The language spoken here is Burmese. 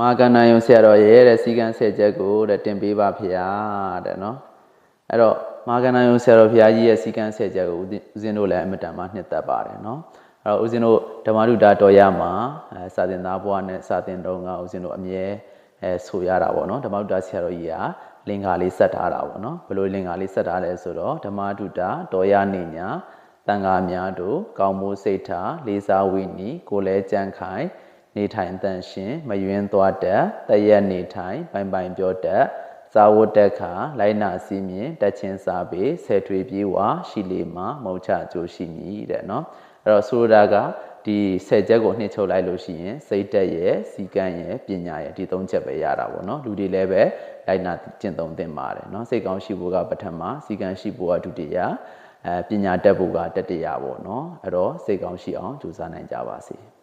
မာကန္နာယုံဆရာတော်ရဲ့တဲ့စီကံဆယ်ချက်ကိုတဲ့တင်ပေးပါဖေဟာတဲ့နော်အဲ့တော့မာကန္နာယုံဆရာတော်ဘုရားကြီးရဲ့စီကံဆယ်ချက်ကိုဦးဇင်းတို့လည်းအမတန်မှနှစ်သက်ပါတယ်နော်အဲ့တော့ဦးဇင်းတို့ဓမ္မဒုတာတော်ရမှာအဲစာသင်သားဘွားနဲ့စာသင်တော်ကဦးဇင်းတို့အမြဲအဲဆိုရတာပေါ့နော်ဓမ္မဒုတာဆရာတော်ကြီးကလင်္ကာလေးဆက်ထားတာပေါ့နော်ဘယ်လိုလင်္ကာလေးဆက်ထားလဲဆိုတော့ဓမ္မဒုတာတော်ရနေညာတန်ဃာများတို့ကောင်းမိုးစိတ်ထားလေးစားဝိနီကိုယ်လဲကြံ့ခိုင် နေထိုင်တန်ရှင်မယွင်းသွားတတ်တရက်နေထိုင်ပိုင်ပိုင်ပြောတတ်ဇာဝတ္တခါလိုက်နာစီမြင်တက်ချင်းစားပေဆယ်ထွေပြေးဝါရှိလေမှာမုံချကြိုးရှိမည်တဲ့နော်အဲ့တော့ဆိုလိုတာကဒီဆယ်ချက်ကိုနှိမ့်ချုပ်လိုက်လို့ရှိရင်စိတ်တက်ရဲ့စီကံရဲ့ပညာရဲ့ဒီသုံးချက်ပဲရတာပေါ့နော်လူတွေလည်းပဲလိုက်နာကျင့်သုံးသင့်ပါတယ်နော်စိတ်ကောင်းရှိဖို့ကပထမစီကံရှိဖို့ကဒုတိယအဲပညာတက်ဖို့ကတတိယပေါ့နော်အဲ့တော့စိတ်ကောင်းရှိအောင်ကြိုးစားနိုင်ကြပါစေ။